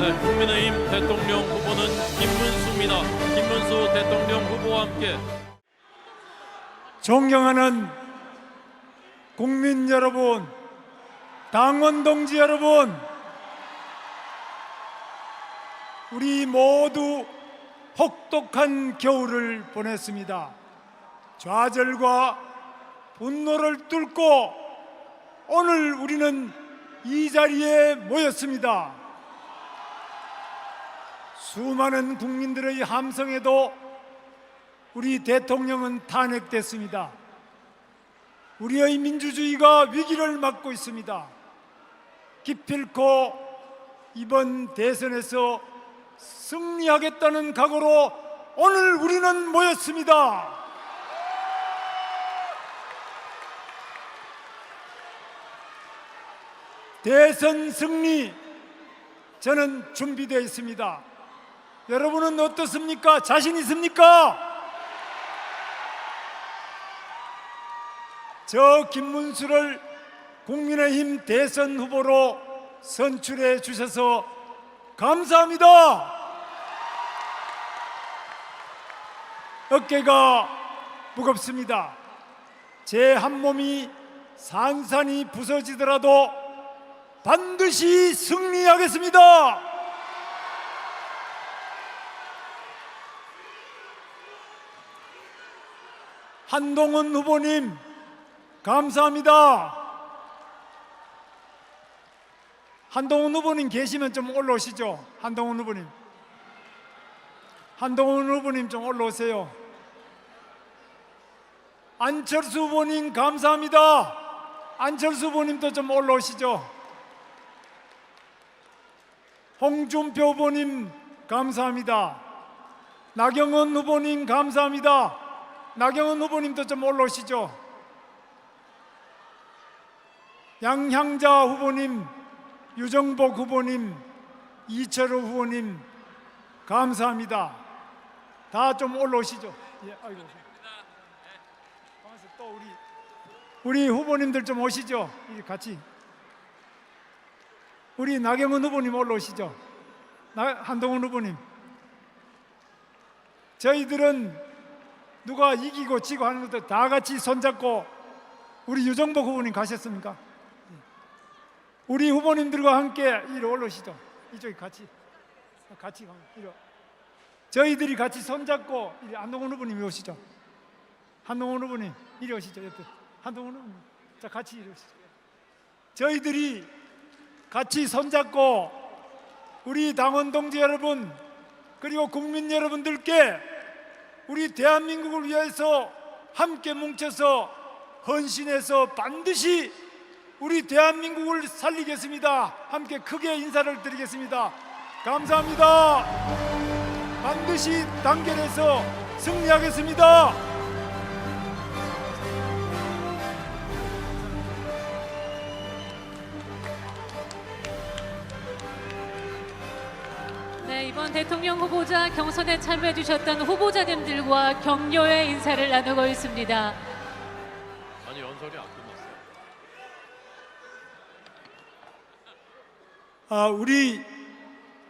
네, 국민의힘 대통령 후보는 김문수입니다. 김문수 대통령 후보와 함께 존경하는 국민 여러분, 당원 동지 여러분, 우리 모두 혹독한 겨울을 보냈습니다. 좌절과 분노를 뚫고 오늘 우리는 이 자리에 모였습니다. 수많은 국민들의 함성에도 우리 대통령은 탄핵됐습니다. 우리의 민주주의가 위기를 맞고 있습니다. 기필코 이번 대선에서 승리하겠다는 각오로 오늘 우리는 모였습니다. 대선 승리 저는 준비되어 있습니다. 여러분은 어떻습니까? 자신 있습니까? 저 김문수를 국민의힘 대선 후보로 선출해 주셔서 감사합니다. 어깨가 무겁습니다. 제 한 몸이 산산이 부서지더라도 반드시 승리하겠습니다. 한동훈 후보님 감사합니다. 한동훈 후보님 계시면 좀 올라오시죠. 한동훈 후보님. 한동훈 후보님 좀 올라오세요. 안철수 후보님 감사합니다. 안철수 후보님도 좀 올라오시죠. 홍준표 후보님 감사합니다. 나경원 후보님 감사합니다. 나경원 후보님도 좀 올라오시죠. 양향자 후보님, 유정복 후보님, 이철호 후보님 감사합니다. 다 좀 올라오시죠. 예, 아이고. 가만있어, 또 우리 우리 후보님들 좀 오시죠. 같이. 우리 나경원 후보님 올라오시죠. 나, 한동훈 후보님. 저희들은 누가 이기고 지고 하는 것도 다 같이 손잡고 우리 유정복 후보님 가셨습니까? 우리 후보님들과 함께 이리 올라오시죠. 이쪽에 같이 같이 이리 저희들이 같이 손잡고 이리 한동훈 후보님 오시죠. 한동훈 후보님 이리 오시죠 옆에 한동훈 후보님 자 같이 이리 오시죠. 저희들이 같이 손잡고 우리 당원 동지 여러분 그리고 국민 여러분들께 우리 대한민국을 위해서 함께 뭉쳐서 헌신해서 반드시 우리 대한민국을 살리겠습니다. 함께 크게 인사를 드리겠습니다. 감사합니다. 반드시 단결해서 승리하겠습니다. 대통령 후보자 경선에 참여해 주셨던 후보자님들과 격려의 인사를 나누고 있습니다. 아니 연설이 안 끝났어요. 아, 우리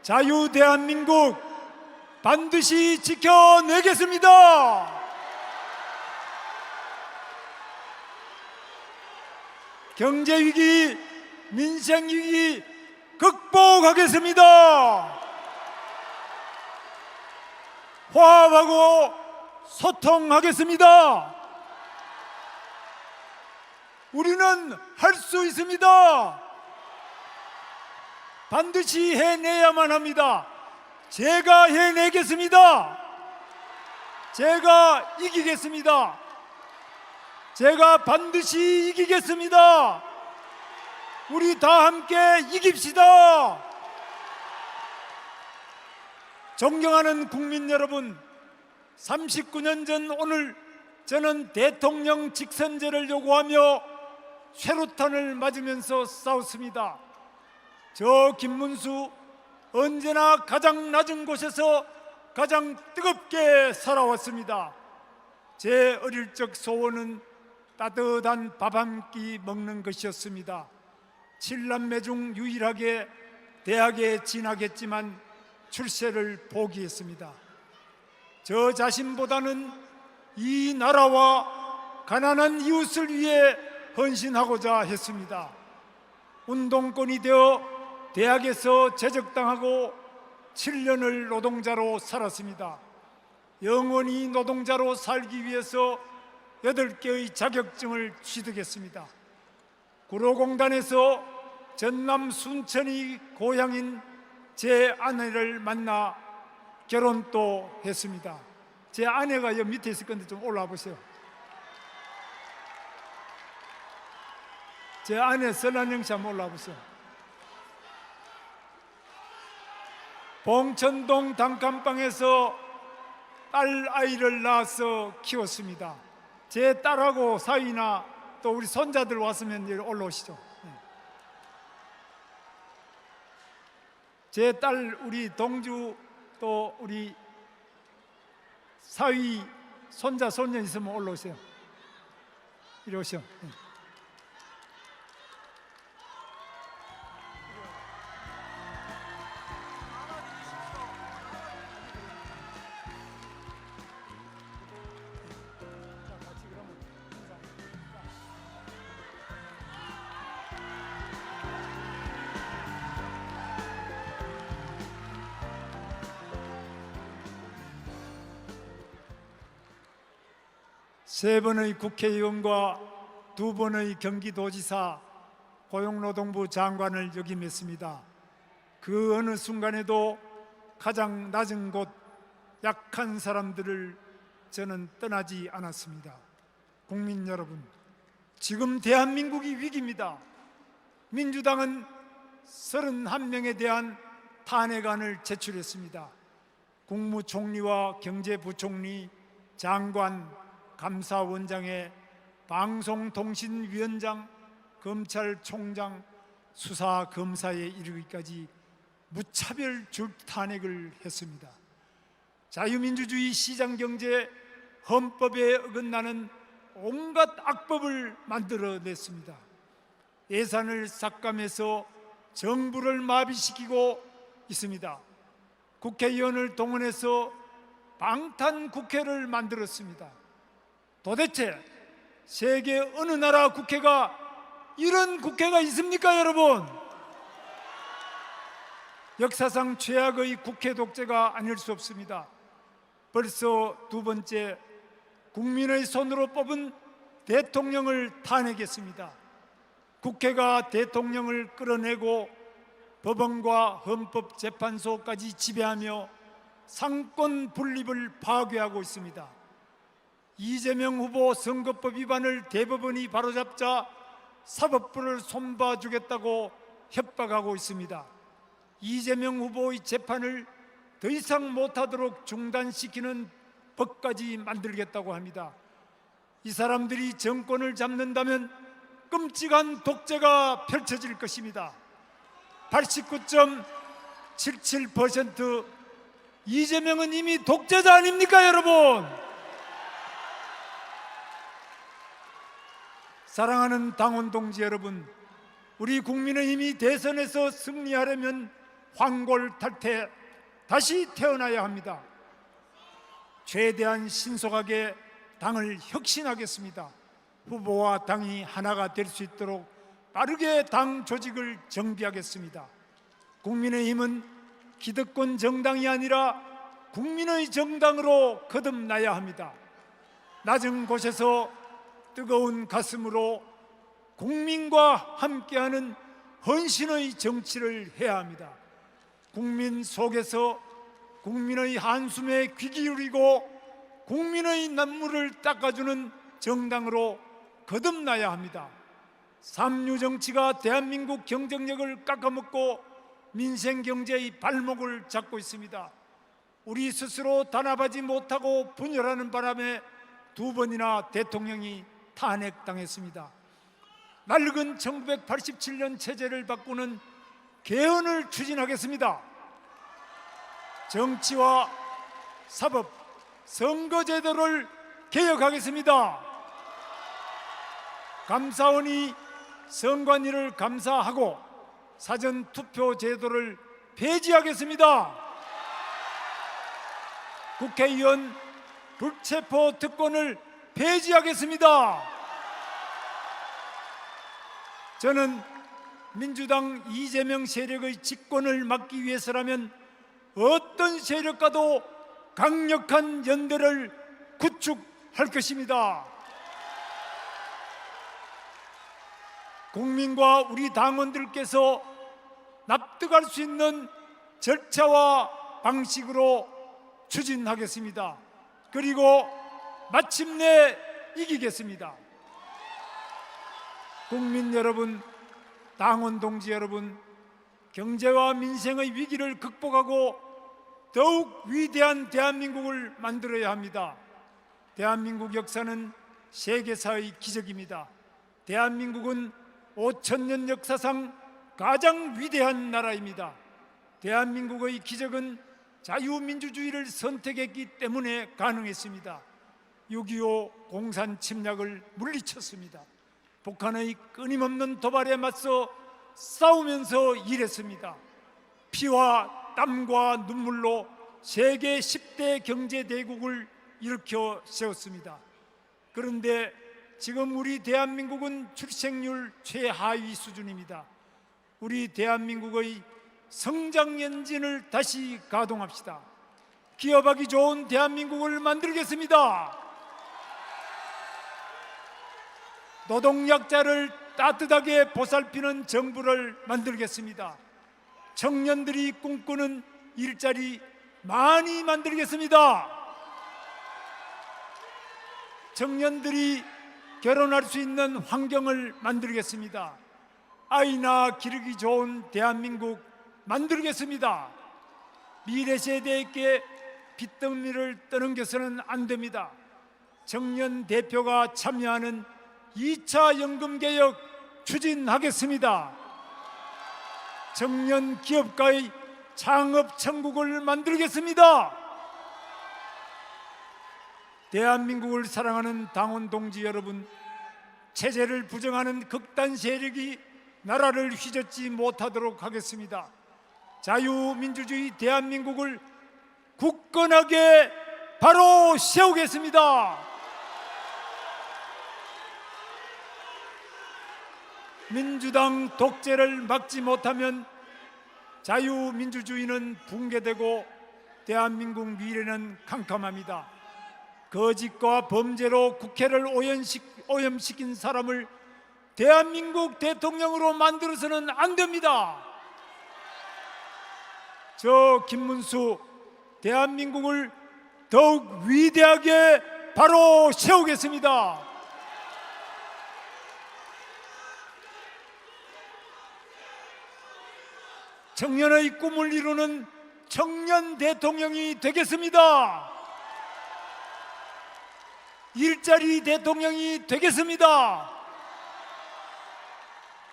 자유 대한민국 반드시 지켜내겠습니다. 경제 위기, 민생 위기 극복하겠습니다. 화합하고 소통하겠습니다. 우리는 할 수 있습니다. 반드시 해내야만 합니다. 제가 해내겠습니다. 제가 이기겠습니다. 제가 반드시 이기겠습니다. 우리 다 함께 이깁시다. 존경하는 국민 여러분, 39년 전 오늘 저는 대통령 직선제를 요구하며 쇠루탄을 맞으면서 싸웠습니다. 저 김문수 언제나 가장 낮은 곳에서 가장 뜨겁게 살아왔습니다. 제 어릴 적 소원은 따뜻한 밥 한 끼 먹는 것이었습니다. 칠남매 중 유일하게 대학에 진학했지만 출세를 포기했습니다. 저 자신보다는 이 나라와 가난한 이웃을 위해 헌신하고자 했습니다. 운동권이 되어 대학에서 제적당하고 7년을 노동자로 살았습니다. 영원히 노동자로 살기 위해서 8개의 자격증을 취득했습니다. 구로공단에서 전남 순천이 고향인 제 아내를 만나 결혼도 했습니다. 제 아내가 여 밑에 있을 건데 좀 올라와 보세요. 제 아내 설란영 씨 한번 올라와 보세요. 봉천동 단칸방에서 딸 아이를 낳아서 키웠습니다. 제 딸하고 사위나 또 우리 손자들 왔으면 여기 올라오시죠. 제 딸 우리 동주 또 우리 사위 손자 손녀 있으면 올라오세요. 이리 오시오. 세 번의 국회의원과 두 번의 경기도지사 고용노동부 장관을 역임했습니다. 그 어느 순간에도 가장 낮은 곳 약한 사람들을 저는 떠나지 않았습니다. 국민 여러분, 지금 대한민국이 위기입니다. 민주당은 31명에 대한 탄핵안을 제출했습니다. 국무총리와 경제부총리, 장관, 감사원장의 방송통신위원장, 검찰총장, 수사검사에 이르기까지 무차별 줄탄핵을 했습니다. 자유민주주의 시장경제 헌법에 어긋나는 온갖 악법을 만들어냈습니다. 예산을 삭감해서 정부를 마비시키고 있습니다. 국회의원을 동원해서 방탄 국회를 만들었습니다. 도대체 세계 어느 나라 국회가 이런 국회가 있습니까, 여러분? 역사상 최악의 국회 독재가 아닐 수 없습니다. 벌써 두 번째 국민의 손으로 뽑은 대통령을 탄핵했습니다. 국회가 대통령을 끌어내고 법원과 헌법재판소까지 지배하며 상권 분립을 파괴하고 있습니다. 이재명 후보 선거법 위반을 대법원이 바로잡자 사법부를 손봐주겠다고 협박하고 있습니다. 이재명 후보의 재판을 더 이상 못하도록 중단시키는 법까지 만들겠다고 합니다. 이 사람들이 정권을 잡는다면 끔찍한 독재가 펼쳐질 것입니다. 89.77% 이재명은 이미 독재자 아닙니까, 여러분? 사랑하는 당원 동지 여러분, 우리 국민의힘이 대선에서 승리하려면 황골탈태 다시 태어나야 합니다. 최대한 신속하게 당을 혁신하겠습니다. 후보와 당이 하나가 될 수 있도록 빠르게 당 조직을 정비하겠습니다. 국민의힘은 기득권 정당이 아니라 국민의 정당으로 거듭나야 합니다. 낮은 곳에서 뜨거운 가슴으로 국민과 함께하는 헌신의 정치를 해야 합니다. 국민 속에서 국민의 한숨에 귀 기울이고 국민의 눈물을 닦아주는 정당으로 거듭나야 합니다. 삼류 정치가 대한민국 경쟁력을 깎아먹고 민생 경제의 발목을 잡고 있습니다. 우리 스스로 단합하지 못하고 분열하는 바람에 두 번이나 대통령이 탄핵당했습니다. 낡은 1987년 체제를 바꾸는 개헌을 추진하겠습니다. 정치와 사법, 선거제도를 개혁하겠습니다. 감사원이 선관위를 감사하고 사전 투표 제도를 폐지하겠습니다. 국회의원 불체포 특권을 폐지하겠습니다. 저는 민주당 이재명 세력의 집권을 막기 위해서라면 어떤 세력과도 강력한 연대를 구축할 것입니다. 국민과 우리 당원들께서 납득할 수 있는 절차와 방식으로 추진하겠습니다. 그리고 마침내 이기겠습니다. 국민 여러분, 당원 동지 여러분, 경제와 민생의 위기를 극복하고 더욱 위대한 대한민국을 만들어야 합니다. 대한민국 역사는 세계사의 기적입니다. 대한민국은 5천 년 역사상 가장 위대한 나라입니다. 대한민국의 기적은 자유민주주의를 선택했기 때문에 가능했습니다. 6.25 공산 침략을 물리쳤습니다. 북한의 끊임없는 도발에 맞서 싸우면서 일했습니다. 피와 땀과 눈물로 세계 10대 경제 대국을 일으켜 세웠습니다. 그런데 지금 우리 대한민국은 출생률 최하위 수준입니다. 우리 대한민국의 성장 엔진을 다시 가동합시다. 기업하기 좋은 대한민국을 만들겠습니다. 노동약자를 따뜻하게 보살피는 정부를 만들겠습니다. 청년들이 꿈꾸는 일자리 많이 만들겠습니다. 청년들이 결혼할 수 있는 환경을 만들겠습니다. 아이나 기르기 좋은 대한민국 만들겠습니다. 미래 세대에게 빚더미를 떠넘겨서는 안 됩니다. 청년 대표가 참여하는 2차 연금 개혁 추진하겠습니다. 청년 기업가의 창업 천국을 만들겠습니다. 대한민국을 사랑하는 당원 동지 여러분, 체제를 부정하는 극단 세력이 나라를 휘젓지 못하도록 하겠습니다. 자유민주주의 대한민국을 굳건하게 바로 세우겠습니다. 민주당 독재를 막지 못하면 자유민주주의는 붕괴되고 대한민국 미래는 캄캄합니다. 거짓과 범죄로 국회를 오염시, 오염시킨 사람을 대한민국 대통령으로 만들어서는 안 됩니다. 저 김문수 대한민국을 더욱 위대하게 바로 세우겠습니다. 청년의 꿈을 이루는 청년 대통령이 되겠습니다. 일자리 대통령이 되겠습니다.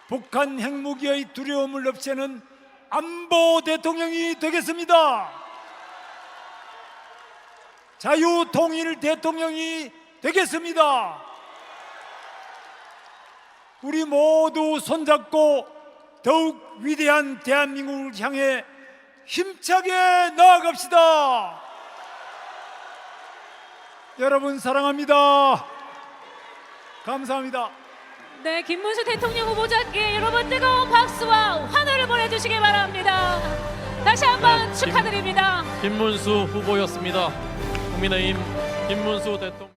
북한 핵무기의 두려움을 없애는 안보 대통령이 되겠습니다. 자유 통일 대통령이 되겠습니다. 우리 모두 손잡고 더욱 위대한 대한민국을 향해 힘차게 나아갑시다. 여러분 사랑합니다. 감사합니다. 네, 김문수 대통령 후보자께 여러분 뜨거운 박수와 환호를 보내주시기 바랍니다. 다시 한번 네, 김- 축하드립니다. 김문수 후보였습니다. 국민의힘 김문수 대통령.